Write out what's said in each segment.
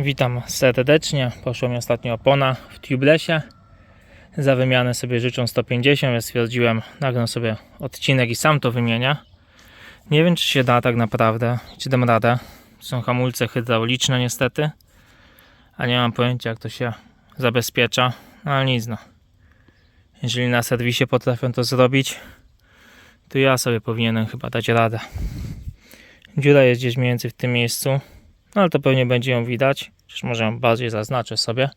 Witam serdecznie. Poszła mi ostatnio opona w tubelessie. Za wymianę sobie życzą 150, więc stwierdziłem, nagram sobie odcinek i sam to wymienia. Nie wiem, czy się da tak naprawdę, czy dam radę. Są hamulce hydrauliczne niestety, a nie mam pojęcia, jak to się zabezpiecza, no ale nic no. Jeżeli na serwisie potrafią to zrobić, to ja sobie powinienem chyba dać radę. Dziura jest gdzieś mniej więcej w tym miejscu, no ale to pewnie będzie ją widać. Przecież może ją bardziej zaznaczę sobie.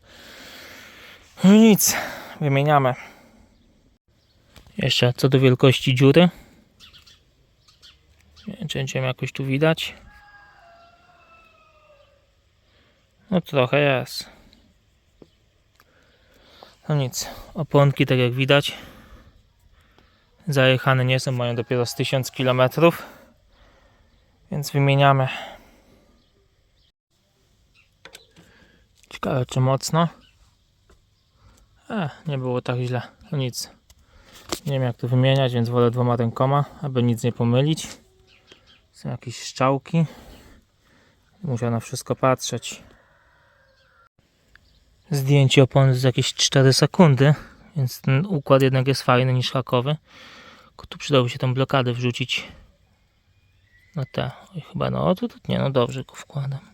No nic, wymieniamy. Jeszcze co do wielkości dziury. Czy ją jakoś tu widać. No trochę jest. No nic, oponki tak jak widać. Zajechane nie są, mają dopiero z 1000 km. Więc wymieniamy. Ciekawe czy mocno. E, nie było tak źle. No nic. Nie wiem jak to wymieniać, więc wolę dwoma rękoma, aby nic nie pomylić. Są jakieś szczałki. Musiał na wszystko patrzeć. Zdjęcie opony z jakieś 4 sekundy, więc ten układ jednak jest fajny niż hakowy. Tylko tu przydałoby się tą blokadę wrzucić. No te, chyba no, tu nie, no dobrze wkładam.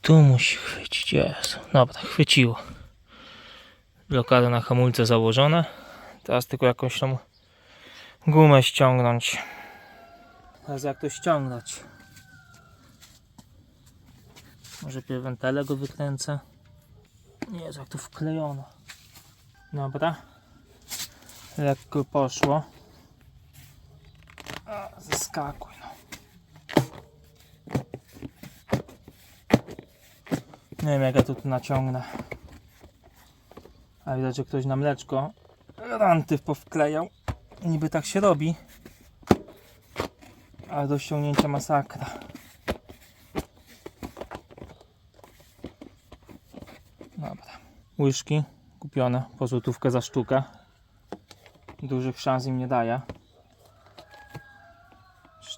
Tu musi chwycić, jest. Dobra, chwyciło. Blokada na hamulce założona. Teraz tylko jakąś tam gumę ściągnąć. Teraz jak to ściągnąć? Może pierw wentele go wykręcę. Nie jak to wklejone. Dobra. Lekko poszło. Zeskakuj no. Nie wiem jak ja to tu naciągnę. A widać, że ktoś na mleczko ranty powklejał. Niby tak się robi. Ale do ściągnięcia masakra. Dobra. Łyżki kupione po złotówkę za sztukę. Dużych szans im nie daje.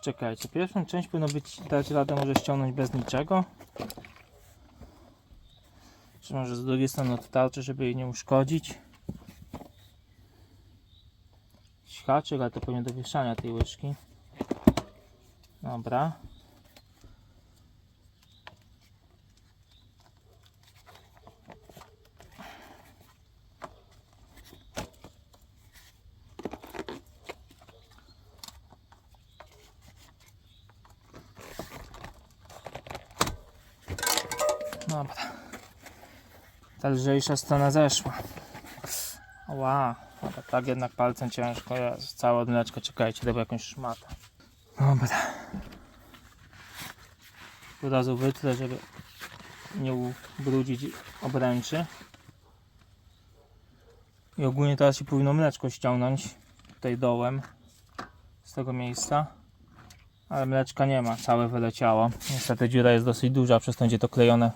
Czekajcie, pierwszą część powinno być dać radę może ściągnąć bez niczego. Może z drugiej strony od tarczy, żeby jej nie uszkodzić. Haczyk, ale to pewnie do wieszania tej łyżki. Dobra. Ta lżejsza strona zeszła. Ła, dobra, tak jednak palcem ciężko jest. Całe od mleczka, czekajcie, dobra jakąś szmatę. Dobra. Od razu wytrę, żeby nie ubrudzić obręczy. I ogólnie teraz się powinno mleczko ściągnąć tutaj dołem z tego miejsca. Ale mleczka nie ma, całe wyleciało. Niestety dziura jest dosyć duża, przez to będzie to klejone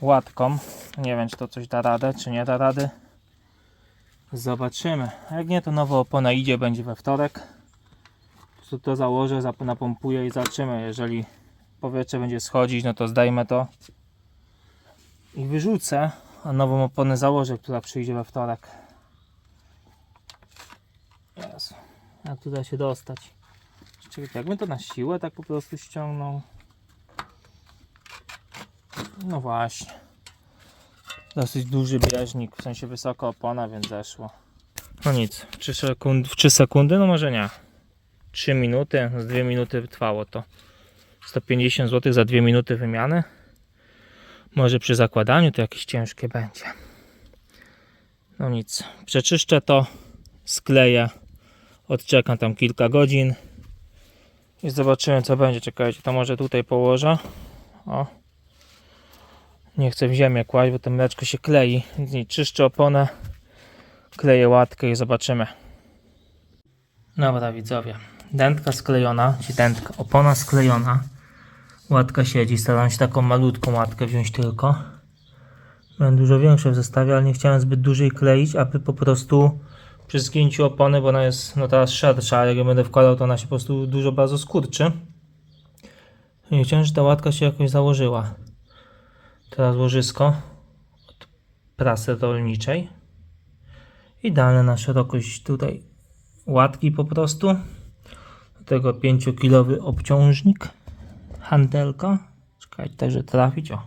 łatką. Nie wiem, czy to coś da radę, czy nie da rady. Zobaczymy. Jak nie, to nowa opona idzie, będzie we wtorek. Prostu to założę, napompuję i zobaczymy. Jeżeli powietrze będzie schodzić, no to zdejmę to i wyrzucę, a nową oponę założę, która przyjdzie we wtorek. Jezu, jak tu da się dostać? Czekaj, jakbym to na siłę tak po prostu ściągnął. No właśnie. Dosyć duży bieżnik, w sensie wysoka opona, więc zeszło. No nic, 3 sekundy, w 3 sekundy? No może nie. 3 minuty, z 2 minuty trwało to. 150 zł za 2 minuty wymiany. Może przy zakładaniu to jakieś ciężkie będzie. No nic, przeczyszczę to, skleję, odczekam tam kilka godzin i zobaczymy co będzie. Czekajcie, to może tutaj położę. O. Nie chcę w ziemię kłaść, bo to mleczko się klei. Czyszczę oponę, kleję łatkę i zobaczymy. Dobra widzowie, dętka sklejona, czy dętka, opona sklejona. Łatka siedzi, staram się taką malutką łatkę wziąć tylko. Miałem dużo większe w zestawie, ale nie chciałem zbyt dużej kleić, aby po prostu przy zgięciu opony, bo ona jest no teraz szersza, ale jak ją będę wkładał, to ona się po prostu dużo bardzo skurczy. I chciałem, żeby ta łatka się jakoś założyła. Teraz łożysko od prasy rolniczej. Idealne na szerokość tutaj łatki po prostu. Do tego 5-kilowy obciążnik. Handelka. Czekajcie, także trafić. O.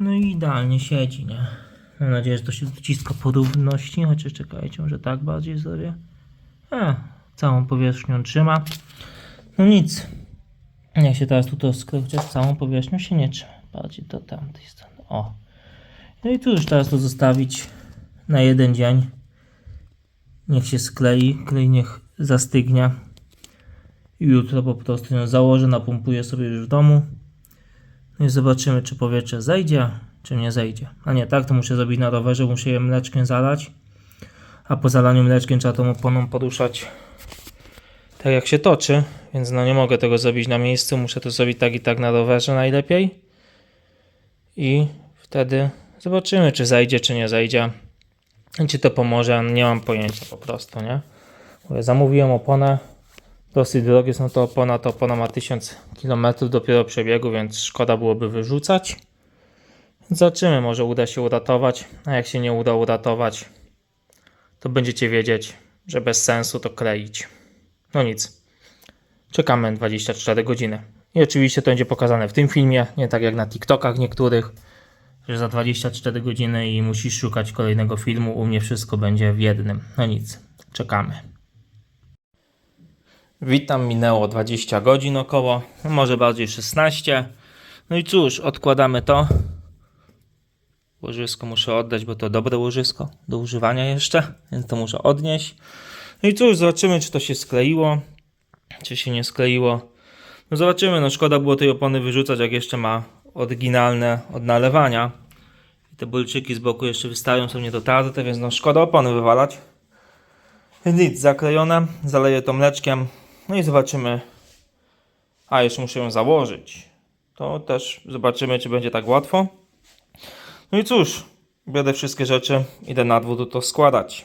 No i idealnie siedzi, nie? Mam nadzieję, że to się dociska po równości, chociaż czekajcie, może tak bardziej zrobię. A, całą powierzchnią trzyma. No nic. Ja się teraz tu to chociaż całą powierzchnią się nie trzyma. Bardziej do tamtej strony. O. No i tu już teraz to zostawić na jeden dzień. Niech się sklei, klej niech zastygnie. I jutro po prostu ją założę, napompuję sobie już w domu. No i zobaczymy, czy powietrze zejdzie, czy nie zejdzie. A nie, tak to muszę zrobić na rowerze, muszę je mleczkiem zalać. A po zalaniu mleczkiem trzeba tą oponą poruszać tak jak się toczy, więc no nie mogę tego zrobić na miejscu, muszę to zrobić tak i tak na rowerze najlepiej. I wtedy zobaczymy, czy zejdzie, czy nie zejdzie. I czy to pomoże, nie mam pojęcia po prostu, nie? Zamówiłem oponę, dosyć drogie są to opona, to opona ma 1000 km dopiero przebiegu, więc szkoda byłoby wyrzucać. Zobaczymy, może uda się uratować, a jak się nie uda uratować, to będziecie wiedzieć, że bez sensu to kleić. No nic. Czekamy 24 godziny. I oczywiście to będzie pokazane w tym filmie, nie tak jak na TikTokach niektórych, że za 24 godziny i musisz szukać kolejnego filmu. U mnie wszystko będzie w jednym. No nic, czekamy. Witam, minęło 20 godzin około, no może bardziej 16. No i cóż, odkładamy to. Łożysko muszę oddać, bo to dobre łożysko do używania jeszcze, więc to muszę odnieść. No i cóż, zobaczymy, czy to się skleiło, czy się nie skleiło. No zobaczymy, no szkoda było tej opony wyrzucać, jak jeszcze ma oryginalne od nalewania. I te bolczyki z boku jeszcze wystają, są niedotarte, więc no szkoda opony wywalać. Nic, zaklejone, zaleję to mleczkiem, no i zobaczymy. A, jeszcze muszę ją założyć. To też zobaczymy, czy będzie tak łatwo. No i cóż, biorę wszystkie rzeczy, idę na dwór to składać.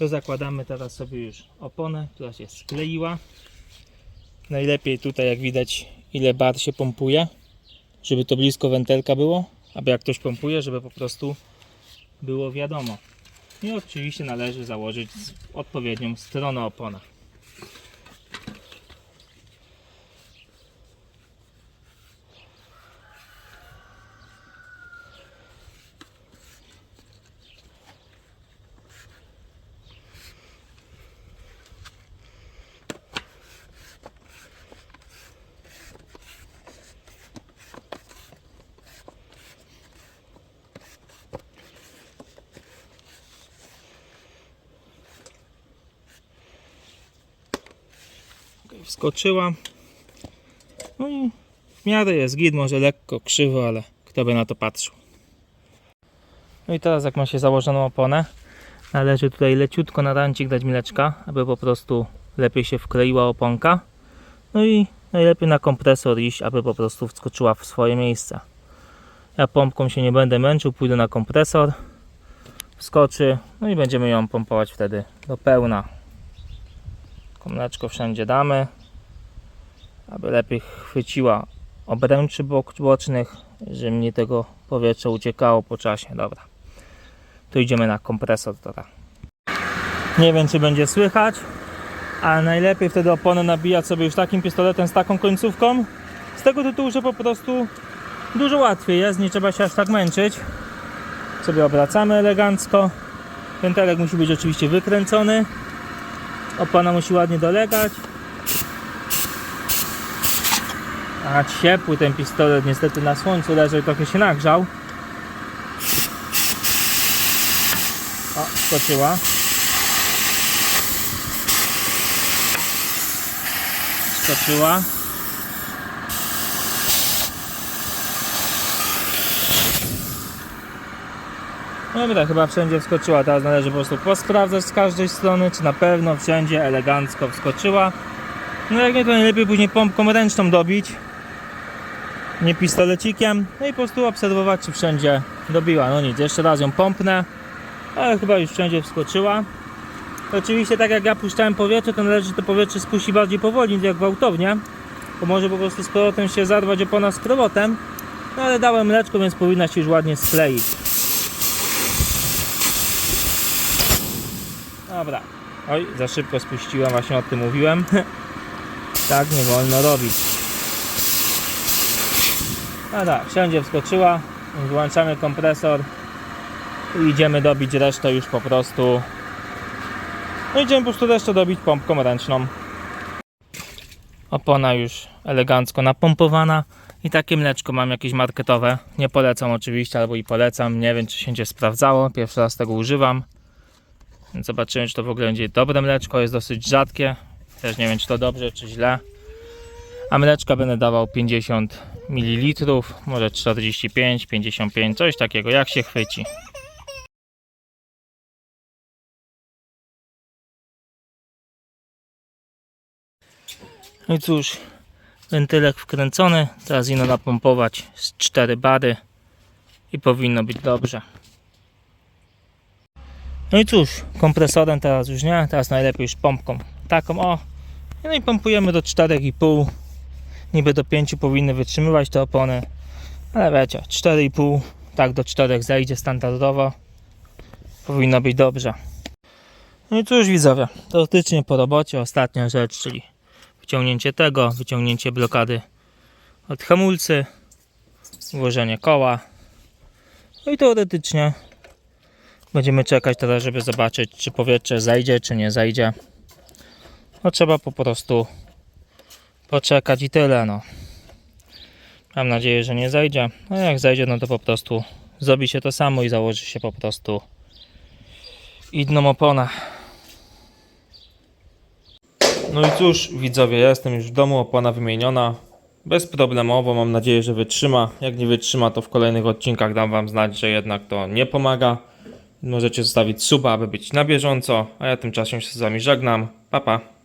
To zakładamy teraz sobie już oponę, która się skleiła. Najlepiej tutaj jak widać ile bar się pompuje, żeby to blisko wentelka było, aby jak ktoś pompuje, żeby po prostu było wiadomo. I oczywiście należy założyć odpowiednią stronę opona. Wskoczyła. No i w miarę jest git, może lekko krzywo, ale kto by na to patrzył. No i teraz jak ma się założoną oponę, należy tutaj leciutko na rancik dać mleczka, aby po prostu lepiej się wkleiła oponka. No i najlepiej na kompresor iść, aby po prostu wskoczyła w swoje miejsce. Ja pompką się nie będę męczył, pójdę na kompresor, wskoczy, no i będziemy ją pompować wtedy do pełna. Komleczko wszędzie damy, aby lepiej chwyciła obręczy bok, bocznych, żeby mnie tego powietrza uciekało po czasie. Dobra, tu idziemy na kompresor teraz. Nie wiem, czy będzie słychać, ale najlepiej wtedy oponę nabijać sobie już takim pistoletem z taką końcówką. Z tego tytułu, że po prostu dużo łatwiej jest, nie trzeba się aż tak męczyć. Sobie obracamy elegancko. Pętelek musi być oczywiście wykręcony. Opona musi ładnie dolegać. A ciepły ten pistolet niestety na słońcu leży, trochę się nagrzał. O, skoczyła. Skoczyła. No dobra, chyba wszędzie wskoczyła. Teraz należy po prostu posprawdzać z każdej strony, czy na pewno wszędzie elegancko wskoczyła. No jak nie, to najlepiej później pompką ręczną dobić, nie pistolecikiem. No i po prostu obserwować, czy wszędzie dobiła. No nic, jeszcze raz ją pompnę, ale chyba już wszędzie wskoczyła. Oczywiście tak jak ja puszczałem powietrze, to należy to powietrze spuścić bardziej powoli, jak gwałtownie. bo może po prostu z powrotem się zarwać opona z powrotem. No ale dałem mleczko, więc powinna się już ładnie skleić. Dobra. Oj, za szybko spuściłem, właśnie o tym mówiłem. tak nie wolno robić. Dobra, wszędzie wskoczyła. Wyłączamy kompresor i idziemy dobić resztę już po prostu. No idziemy po prostu resztę dobić pompką ręczną. Opona już elegancko napompowana. I takie mleczko mam jakieś marketowe. Nie polecam oczywiście, albo i polecam. Nie wiem, czy się sprawdzało. Pierwszy raz tego używam. Zobaczymy, czy to w ogóle będzie dobre mleczko. Jest dosyć rzadkie. Też nie wiem, czy to dobrze, czy źle. A mleczka będę dawał 50 ml, może 45, 55, coś takiego, jak się chwyci. No i cóż, wentylek wkręcony, teraz ino napompować z 4 bary i powinno być dobrze. No i cóż, kompresorem teraz już nie, teraz najlepiej już pompką taką, o. No i pompujemy do 4,5, niby do 5 powinny wytrzymywać te opony, ale wiecie, 4,5, tak do 4 zejdzie standardowo, powinno być dobrze. No i cóż widzowie, teoretycznie po robocie ostatnia rzecz, czyli wyciągnięcie tego, wyciągnięcie blokady od hamulcy, włożenie koła. No i teoretycznie będziemy czekać teraz, żeby zobaczyć, czy powietrze zajdzie, czy nie zajdzie. No trzeba po prostu poczekać i tyle. No. Mam nadzieję, że nie zajdzie. No jak zajdzie, no to po prostu zrobi się to samo i założy się po prostu inną oponę. No i cóż, widzowie, ja jestem już w domu, opona wymieniona. Bezproblemowo, mam nadzieję, że wytrzyma. Jak nie wytrzyma, to w kolejnych odcinkach dam Wam znać, że jednak to nie pomaga. Możecie zostawić suba, aby być na bieżąco, a ja tymczasem się z Wami żegnam. Pa, pa.